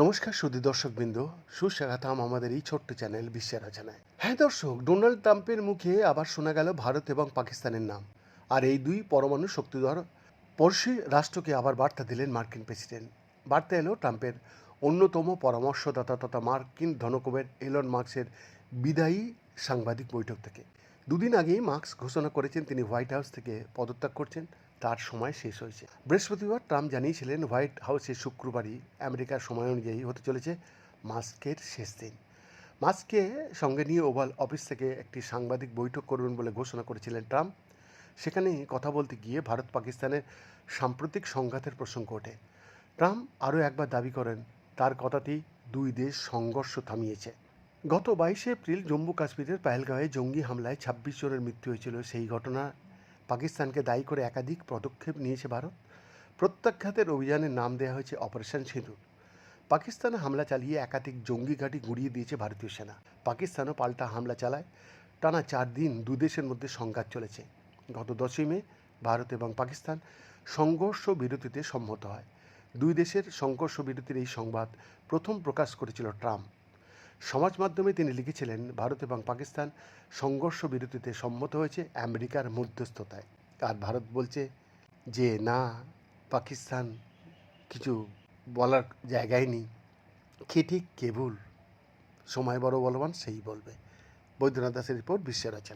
নমস্কার সুদী দর্শকবৃন্দ, সুস্বাগতম আমাদের এই ছোট্ট চ্যানেল বিশ্বের রচনায় হ্যাঁ দর্শক, ডোনাল্ড ট্রাম্পের মুখে আবার শোনা গেল ভারত এবং পাকিস্তানের নাম। আর এই দুই পরমাণু শক্তিধর পড়শি রাষ্ট্রকে আবার বার্তা দিলেন মার্কিন প্রেসিডেন্ট। বার্তা এলো ট্রাম্পের অন্যতম পরামর্শদাতা তথা মার্কিন ধনকুবের এলন মার্কসের বিদায়ী সাংবাদিক বৈঠক থেকে। দুদিন আগেই মার্কস ঘোষণা করেছেন, তিনি হোয়াইট হাউস থেকে পদত্যাগ করছেন। তার সময় শেষ হয়েছে। বৃহস্পতিবার ট্রাম্প জানিয়েছিলেন, হোয়াইট হাউসে শুক্রবারই আমেরিকার সময় অনুযায়ী হতে চলেছে মাস্কের শেষ দিন। মাস্ককে সঙ্গে নিয়ে ওভাল অফিস থেকে একটি সাংবাদিক বৈঠক করবেন বলে ঘোষণা করেছিলেন ট্রাম্প। সেখানে কথা বলতে গিয়ে ভারত পাকিস্তানের সাম্প্রতিক সংঘাতের প্রসঙ্গ ওঠে। ট্রাম্প আরও একবার দাবি করেন, তার কথাতেই দুই দেশ সংঘর্ষ থামিয়েছে। গত বাইশে এপ্রিল জম্মু কাশ্মীরের পাহেলগাঁওয়ে জঙ্গি হামলায় ছাব্বিশ জনের মৃত্যু হয়েছিল। সেই ঘটনা পাকিস্তানকে দায়ী করে একাধিক পদক্ষেপ নিয়েছে ভারত। প্রত্যাখ্যাতের অভিযানের নাম দেওয়া হয়েছে অপারেশন সিঁদুর। পাকিস্তানে হামলা চালিয়ে একাধিক জঙ্গি ঘাঁটি গুঁড়িয়ে দিয়েছে ভারতীয় সেনা। পাকিস্তানও পাল্টা হামলা চালায়। টানা চার দিন দুদেশের মধ্যে সংঘাত চলেছে। গত দশই মে ভারত এবং পাকিস্তান সংঘর্ষ বিরতিতে সম্মত হয়। দুই দেশের সংঘর্ষ বিরতির এই সংবাদ প্রথম প্রকাশ করেছিল ট্রাম্প। সমাজ মাধ্যমে তিনি লিখেছিলেন, ভারত এবং পাকিস্তান সংঘর্ষ বিরতিতে সম্মত হয়েছে আমেরিকার মধ্যস্থতায়। আর ভারত বলছে যে, না, পাকিস্তান কিছু বলার জায়গায় নেই। কে ঠিক কে ভুল সময় বড় বলবান, সেই বলবে। বৈদ্যনাথ দাসের রিপোর্ট বিশ্বের রচনা